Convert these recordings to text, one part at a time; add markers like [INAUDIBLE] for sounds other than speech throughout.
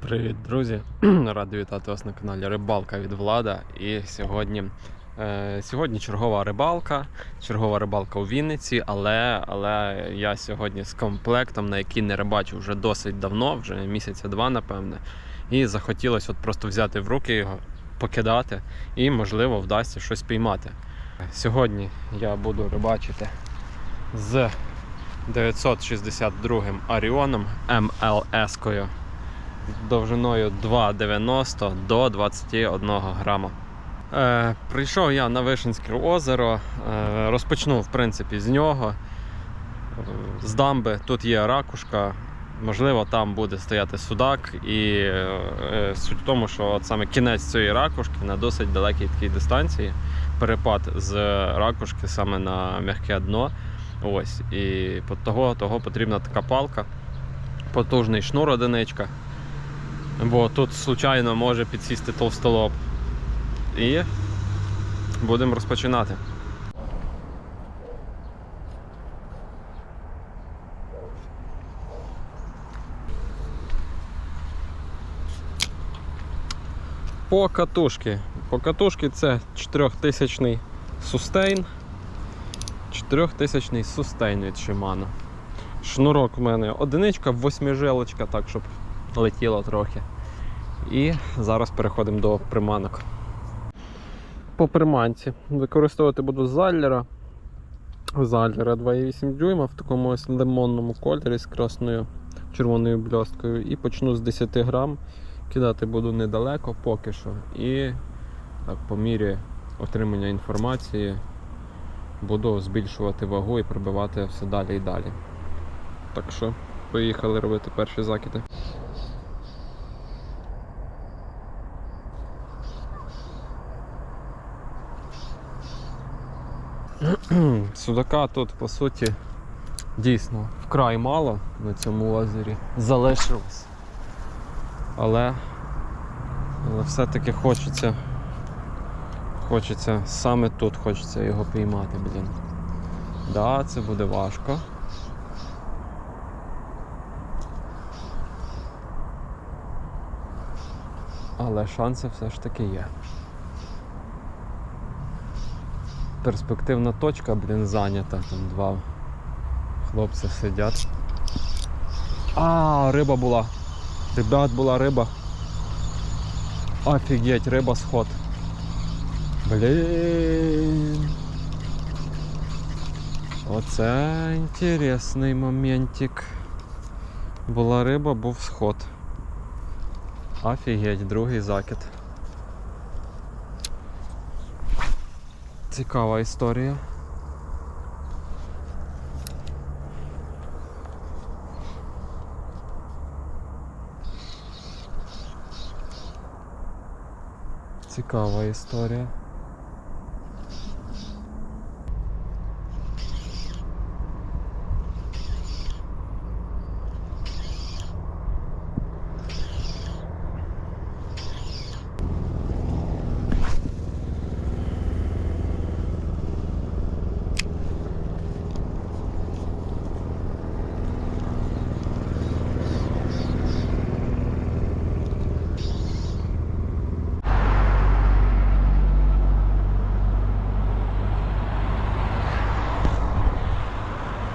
Привіт, друзі! [CLEARS THROAT] Радий вітати вас на каналі Рибалка від Влада. І сьогодні, е, сьогодні чергова рибалка, чергова рибалка у Вінниці, але, але я сьогодні з комплектом, на який не рибачу вже досить давно, вже місяця два, напевне. І захотілося от просто взяти в руки його, покидати і, можливо, вдасться щось піймати. Сьогодні я буду рибачити з 962 Аріоном МЛС-кою довжиною 2,90 до 21 грама. Е, прийшов я на Вишинське озеро, е, розпочну в принципі з нього. Е, З дамби тут є ракушка, можливо, там буде стояти судак. І е, е, суть в тому, що от саме кінець цієї ракушки на досить далекій такій дистанції. Перепад з ракушки саме на м'яке дно. Ось. І того, того потрібна така палка, потужний шнур одиничка. Бо тут случайно може підсісти товстолоб. І будемо розпочинати. По катушки. По катушки це 4000 сустейн. 4000 сустейн від Shimano. Шнурок в мене одиничка, восьмижилочка, так щоб летіло трохи. І зараз переходимо до приманок. По приманці використовувати буду заллера. Заллера 2,8 дюйма в такому ось лимонному кольорі з красною червоною бльосткою. І почну з 10 грам. Кидати буду недалеко поки що. І так, по мірі отримання інформації буду збільшувати вагу і пробивати все далі і далі. Так що, поїхали робити перші закиди. Судака тут по суті дійсно вкрай мало на цьому озері залишилось. Але, але все-таки хочеться. Хочеться, саме тут хочеться його піймати, блін. Да, це буде важко. Але шанси все ж таки є. Перспективна точка, блін, зайнята. Там два хлопці сидять. А, риба була. Ребят, була риба. Офігеть, риба сход. Блін. Оце інтересний моментик. Була риба, був сход. Офігеть, другий закид. Цікава історія. Цікава історія.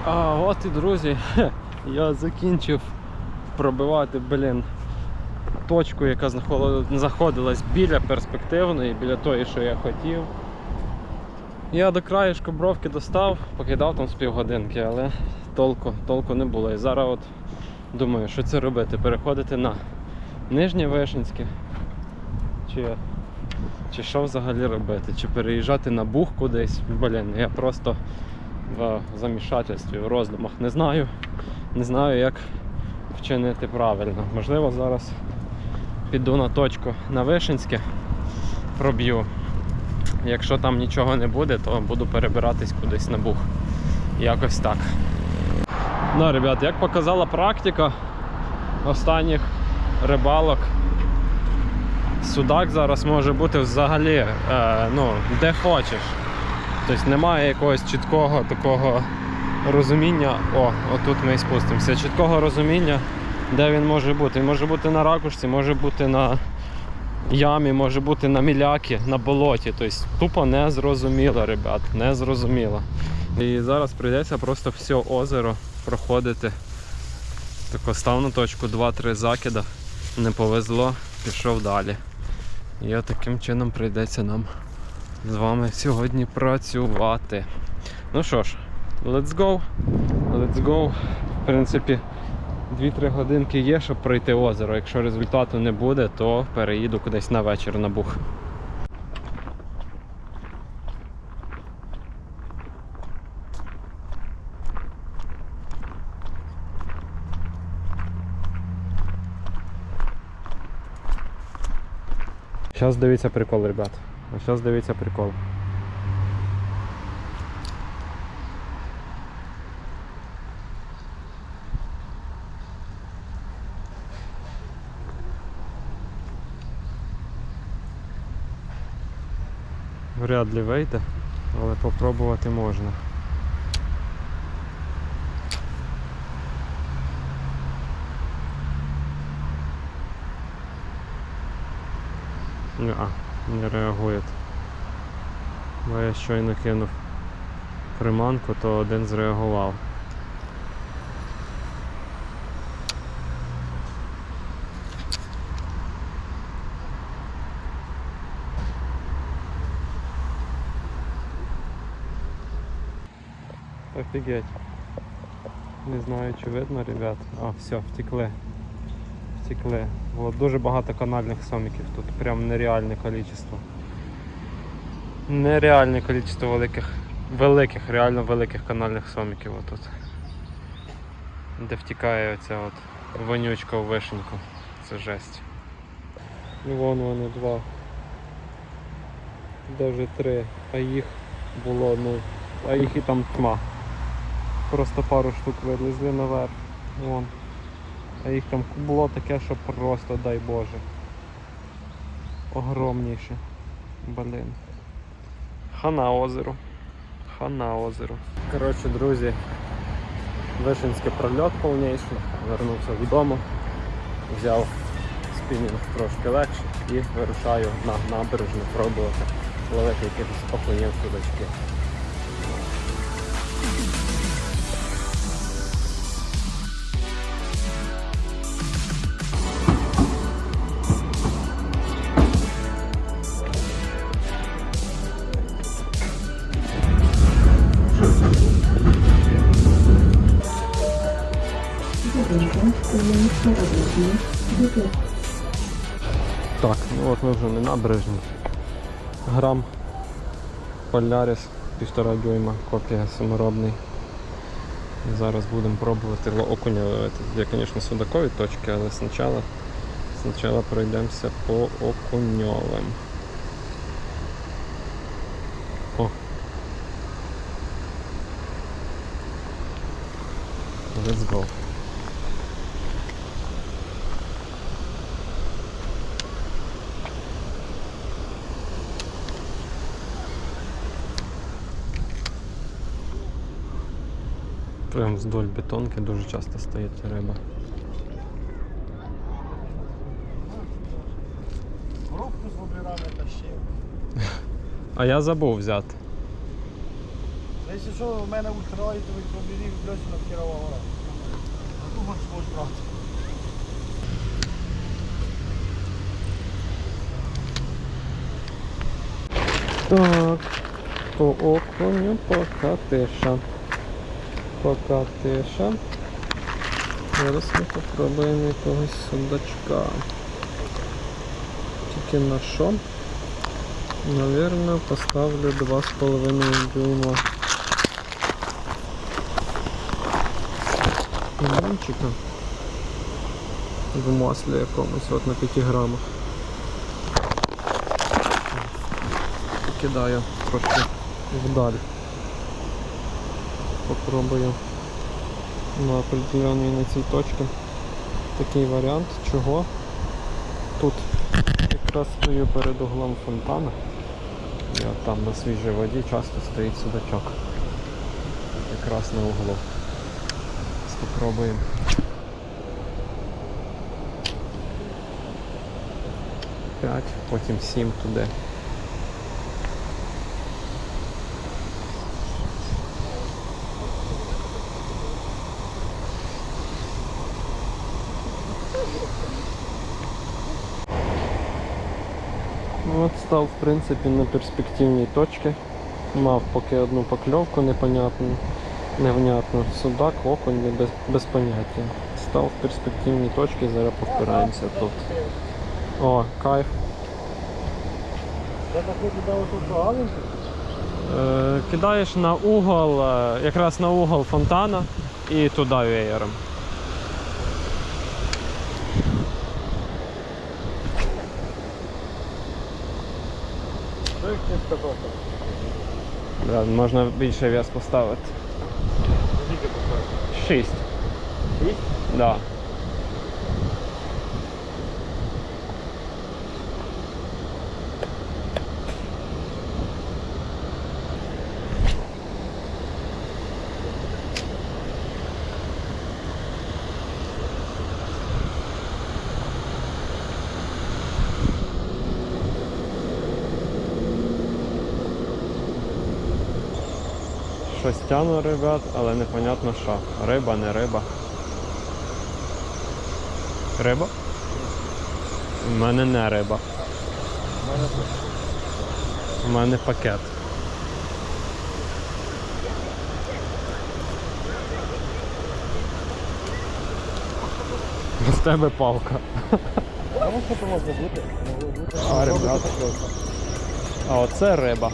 А от і друзі, [LAUGHS] я закінчив пробивати, блін, точку, яка знаходилась біля перспективної, біля тої, що я хотів. Я до краєшку бровки достав, покидав там з півгодинки, але толку, толку не було. І зараз от думаю, що це робити? Переходити на нижнє Вишенське. Чи, чи що взагалі робити? Чи переїжджати на бух кудись? Блін, я просто в замішательстві, в роздумах. Не знаю, не знаю, як вчинити правильно. Можливо, зараз піду на точку на Вишинське, проб'ю. Якщо там нічого не буде, то буду перебиратись кудись на бух. Якось так. Ну, ребят, як показала практика останніх рибалок, судак зараз може бути взагалі е, ну, де хочеш. Тобто немає якогось чіткого такого розуміння. О, отут ми і спустимося. Чіткого розуміння, Де він може бути? Він може бути на ракушці, може бути на ямі, може бути на мілякі, на болоті. Тобто тупо не зрозуміло, ребят, не зрозуміло. І зараз прийдеться просто все озеро проходити. Тако став на точку 2-3 закида, не повезло, пішов далі. І таким чином прийдеться нам з вами сьогодні працювати. Ну що ж, let's go. Let's go. В принципі, 2-3 годинки є, щоб пройти озеро. Якщо результату не буде, то переїду кудись на вечір на бух. Зараз дивіться прикол, ребят. А зараз дивіться прикол. Вряд ли вийде, але попробувати можна. Ні-а, не реагує. Бо я щойно кинув приманку, то один зреагував. Офігеть. Не знаю, чи видно, ребят. А, все, втекли. Втекли. Було дуже багато канальних соміків тут. Прям нереальне количество. Нереальне количество великих, великих, реально великих канальних соміків отут. Де втікає оця от вонючка у вишеньку. Це жесть. Вон вони два. Даже три. А їх було, ну, а їх і там тьма. Просто пару штук вилізли наверх. Вон. А їх там було таке, що просто дай Боже. Огромніше. Блін. Хана озеро. Хана озеро. Коротше, друзі, Вишинський прольот повніший. Вернувся додому, взяв спінінг трошки легше і вирушаю на набережну пробувати ловити якихось окунів судачки. Так, ну от ми вже на набережні. Грам Полярис, півтора дюйма, копія саморобний. І зараз будемо пробувати окуня ловити. Є, звісно, судакові точки, але спочатку, спочатку пройдемося по окуньовим. О. Let's go. Прям вздоль бетонки дуже часто стоїть риба. Коробку з воблерами тащив. А я забув взяти. Якщо що, у мене ультраоїтовий пробірів Льосіна Кірова гора. А тут можеш брати. Так, по окуню покатиша. Покатиша. Зараз ми попробуємо якогось судачка. Тільки на що? Навірно, поставлю 2,5 дюйма. Лимончика. В маслі якомусь, от на 5 грамах. Кидаю трошки вдаль попробую ну, на определеній на цій точці такий варіант, чого тут якраз стою перед углом фонтана. Я там на свіжій воді часто стоїть судачок. Якраз на углу. Спробуємо. П'ять, потім сім туди. Став, в принципі, на перспективній точці. Мав поки одну покльовку непонятну, невнятну. Судак, окунь без, без поняття. Став в перспективній точці, зараз повпираємося тут. О, кайф. Так тут. Е, кидаєш на угол, е, якраз на угол фонтана і туди веєром. Да, можна більше вес поставити. Скільки поставити? Шість. Шість? Да. Щось тяну, ребят, але непонятно що. Риба, не риба. Риба? У мене не риба. У мене. Пакет. З тебе палка. А ребята. А оце риба.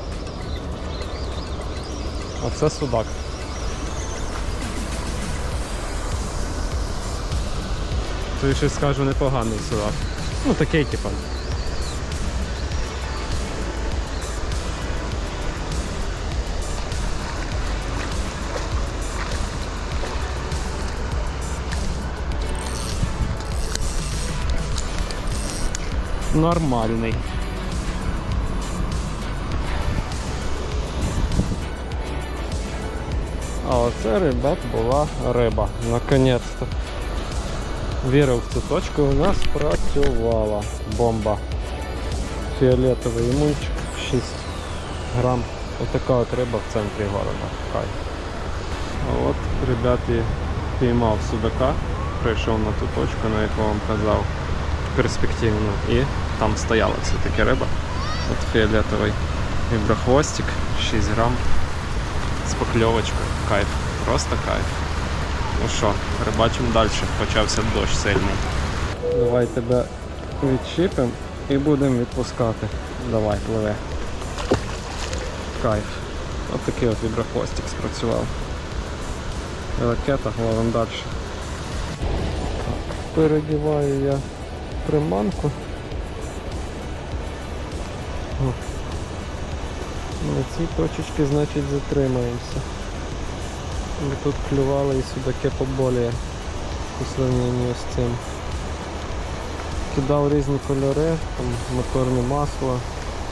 Оце судак. То я ще скажу непоганий судак. Ну такий типа. Нормальний. А оце, ребят, була риба. Наконець-то. Вірив в цю точку, у нас працювала бомба. Фіолетовий імунчик 6 грам. Отака от риба в центрі города. Кайф. А от, ребята, піймав судака, прийшов на ту точку, на яку вам казав, перспективну. І там стояла все-таки риба. От фіолетовий віброхвостик, 6 грам з. Кайф. Просто кайф. Ну що, рибачимо далі. Почався дощ сильний. Давай тебе відчіпимо і будемо відпускати. Давай, пливе. Кайф. От такий от віброхвостик спрацював. Ракета, ловим далі. Передіваю я приманку. На цій точечці, значить, затримаємося. Ми тут клювали і судаки поболіє по сравненню з цим. Кидав різні кольори, там моторне масло,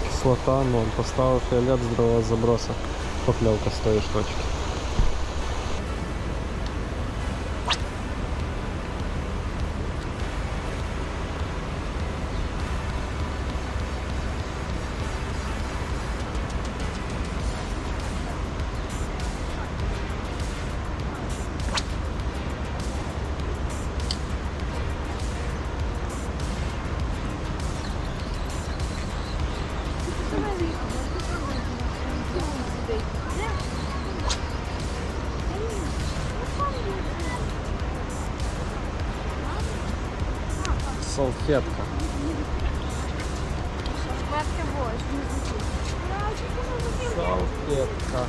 кислота, ну поставив фіолет з другого заброса. Покльовка з тої штучки. Салфетка. Салфетка.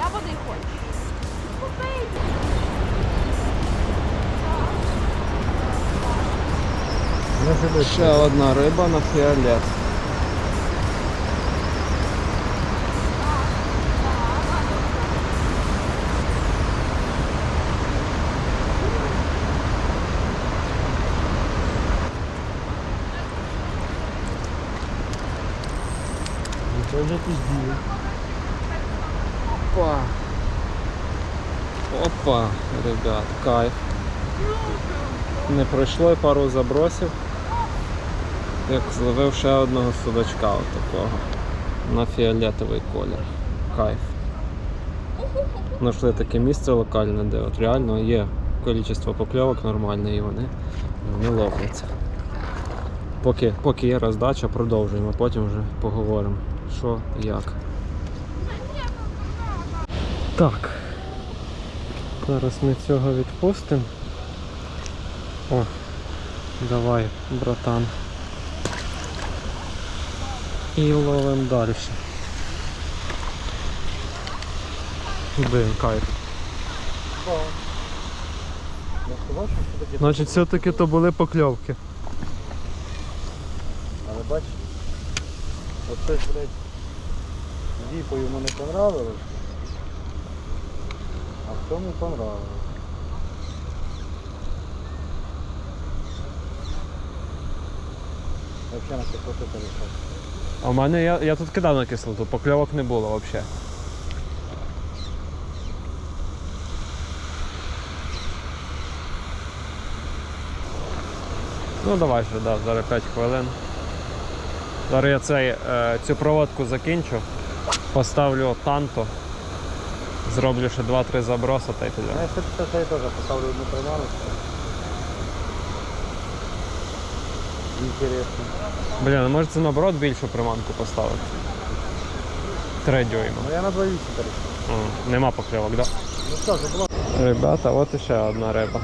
Я води хочу. Ще одна риба на фіолет. Це вже діє. Опа. Опа, ребят, кайф. Не пройшло і пару забросів. як зловив ще одного судачка отакого. На фіолетовий колір. Кайф. Знайшли таке місце локальне, де от реально є кількість покльовок нормальне і вони, вони ловляться. Поки, поки є роздача, продовжуємо, потім вже поговоримо, що як. Так. Зараз ми цього відпустимо. О, давай, братан. І ловимо далі. Блин, кайф. Значить, все-таки то були покльовки. Але бачиш, щось, блядь, зіпо йому не понравилось, а в цьому понравилось. Вообще на кислоту перейшов. А в мене я, я тут кидав на кислоту, покльовок не було взагалі. Ну давай ще, да, зараз 5 хвилин. Зараз я цей, е, цю проводку закінчу, поставлю танто, зроблю ще 2-3 заброси та й піде. Ну, я теж поставлю одну приманочку. Інтересно. Блін, а може це наоборот більшу приманку поставити? 3 дюйма. Ну я на 2,8 перейшов. Нема покльовок, так? Да? Ну що, було? Ребята, от іще одна риба.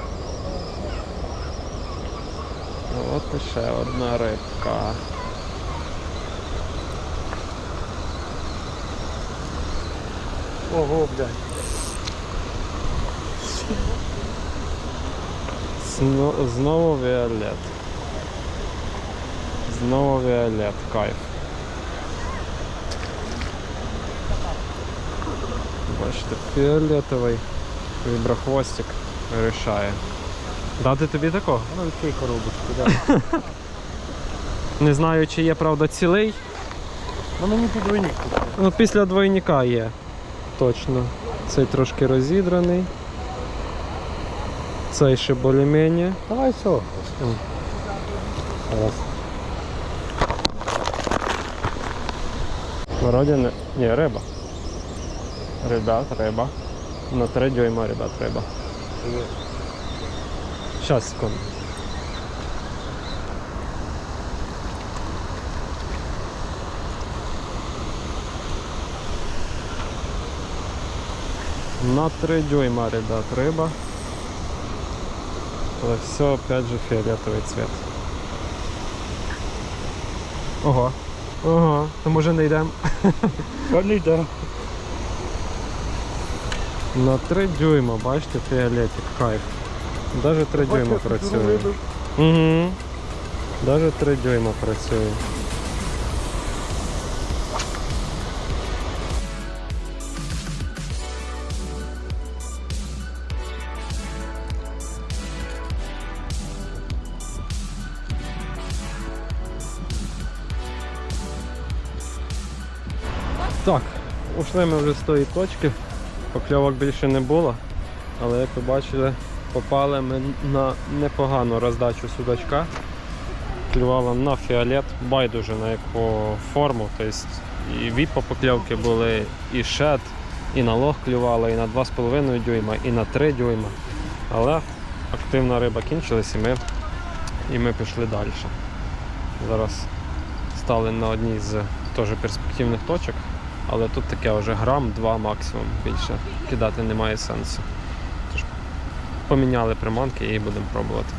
От іще одна рибка. Ого, блядь. Сно- Знову віолет. Знову віолет, кайф. Бачите, фіолетовий віброхвостик вирішає. Дати тобі такого? Ну відкрий коробочку, да. [LAUGHS] Не знаю, чи є правда цілий. Ну мені під двойник. Ну, після двойника є. Точно. Цей трошки розідраний. Цей ще більш-менш. Давай все. Не. Ні, риба. Ребят, риба. На 3 дюйма, ребят, риба. Щас, секунду. На 3 дюйма, ребят, риба. Але все опять же фиолетовый цвет. Ого. Ого, то може не йдемо. [LAUGHS] Не? На 3 дюйма, бачите, фіолетик, кайф. Даже 3 дюйма працює. Угу. Даже 3 дюйма працює. Так, ушли ми вже з тої точки. Покльовок більше не було. Але як ви бачили, попали ми на непогану роздачу судачка. Клювало на фіолет, байдуже на яку форму. Тобто і віпа покльовки були, і шед, і на лох клювало, і на 2,5 дюйма, і на 3 дюйма. Але активна риба кінчилась і ми, і ми пішли далі. Зараз стали на одній з теж перспективних точок. Але тут таке вже грам, два максимум. Більше кидати немає сенсу. Тож поміняли приманки і будемо пробувати.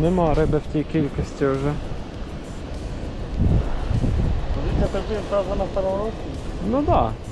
Нема риби в тій кількості вже. Дивіться, тобі правда на році. Ну так. Да.